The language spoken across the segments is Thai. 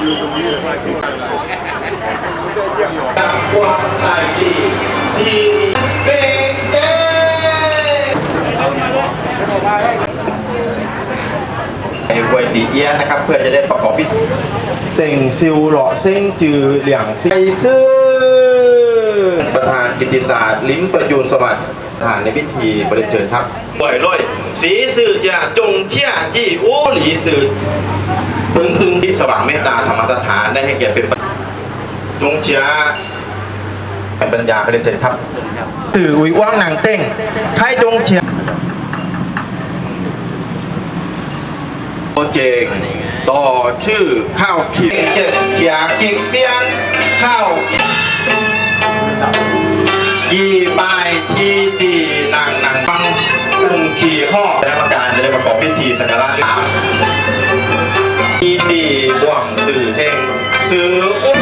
ความตายดีดีเก่งเก่งไอ้หวยตีเอี้ยนะครับ เพื่อจะได้ประกอบพิธีเต่งซิวหล่อเส้งจือเหลี่ยงซีซื่อประธานกิติศาสตร์ ลิ้มประยูนสวัสดิ์ประธานในพิธีบริเชิญครับลอยลอยสีสื่อจะจงเชี่ยจี้โอ้หลีสื่อ พึงตึงที่สว่างเมตตาธรรมสถานได้ให้แก่เป็นจงเชียเป็นปัญญาไปเรียนเชิญครับสื่ออุยว่างนางเต้งใครจงเชียโอเจงต่อชื่อข้าวขีดเจ็ดเจียกิกเซียนข้าว ถืออุ้ม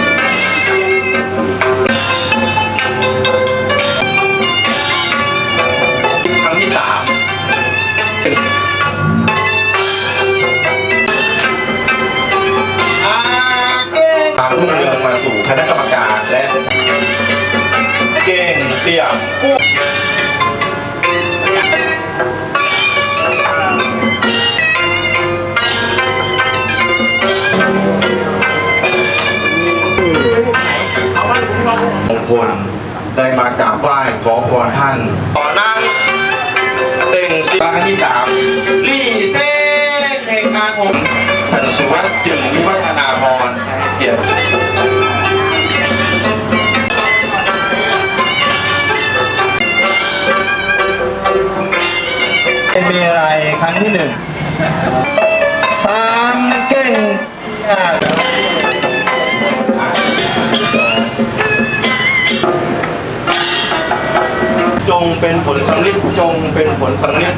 ครั้งที่สามอาเก้งตามรุ่งเรืองมาสู่คณะกรรมการและ เก่งเตี่ยมกู้ คลได้มากราบไหว้ขอพรท่านต่อนั่งเต็งสิบครั้งที่สามลี่เซ่เพลงอาผมท่านสุวัสดิ์จึงวิวัฒนาพรเกียรติเป็นมีอะไรครั้งที่หนึ่งสามเก่งอะ งเป็นผลสำลิดจงเป็นผลสำลิด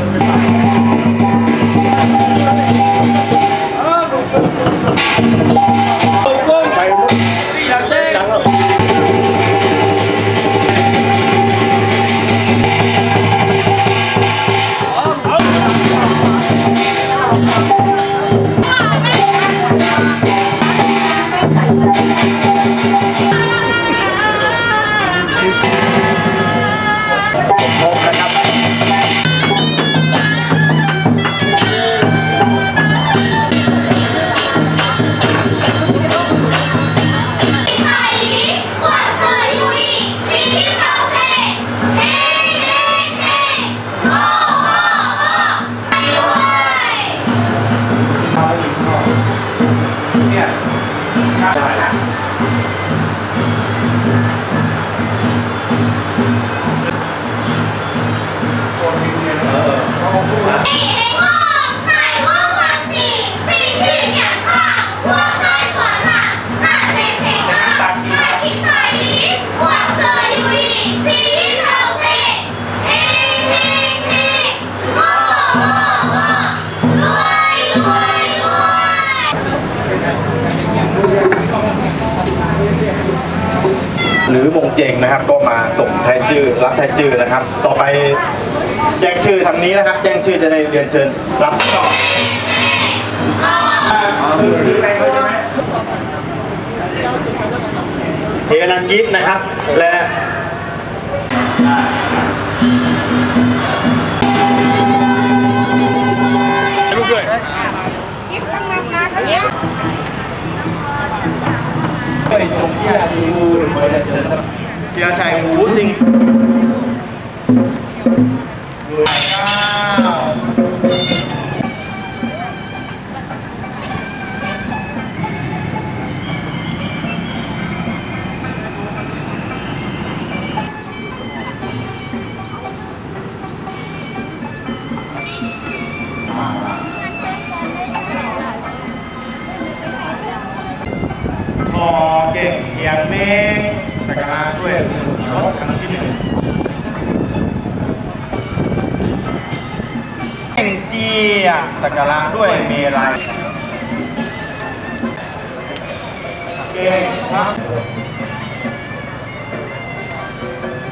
ตีให้ร้อนไข่ร้อนสี่สี่ขีดหยาดข้างข้อไข่ตัวถังตัดเสร็จเสร็จครับไข่ที่ใส่ดีข้อเสือยูอีสี่ หรือมงเจงนะครับ ก็มาส่งแทนชื่อรับแทนชื่อนะครับ ต่อไปแจ้งชื่อทางนี้นะครับ แจ้งชื่อจะได้เรียนเชิญรับต่อเฮลันยิปนะครับและ เพียชัยหูสิงเก้าพอเก่งเพียงเมฆ สักการะด้วยรถครั้งที่หนึ่งเก่งเจียสักการะด้วยเมลัยเก่งครับ